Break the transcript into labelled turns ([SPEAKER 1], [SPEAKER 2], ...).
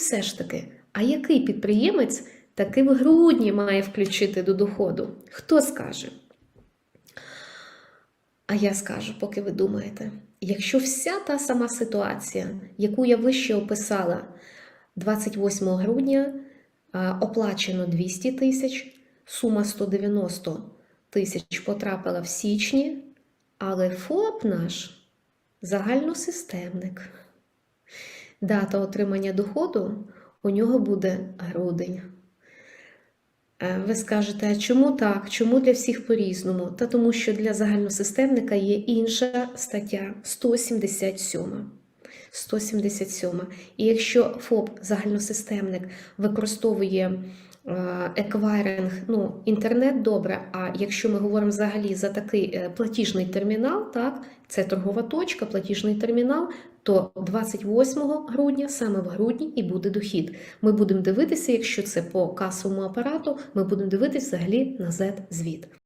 [SPEAKER 1] все ж таки, а який підприємець таки в грудні має включити до доходу? Хто скаже? А я скажу, поки ви думаєте, якщо вся та сама ситуація, яку я вище описала 28 грудня, оплачено 200 тисяч, сума 190 тисяч потрапила в січні, але ФОП наш загальносистемник. Дата отримання доходу у нього буде грудень. Е, Ви скажете, чому так? Чому для всіх по-різному? Та тому, що для загальносистемника є інша стаття 177. 177. І якщо ФОП загальносистемник використовує еквайринг, ну, інтернет добре, а якщо ми говоримо взагалі за такий е, платіжний термінал, так, це торгова точка, платіжний термінал, то 28 грудня, саме в грудні, і буде дохід. Ми будемо дивитися, якщо це по касовому апарату, ми будемо дивитися взагалі на Z-звіт.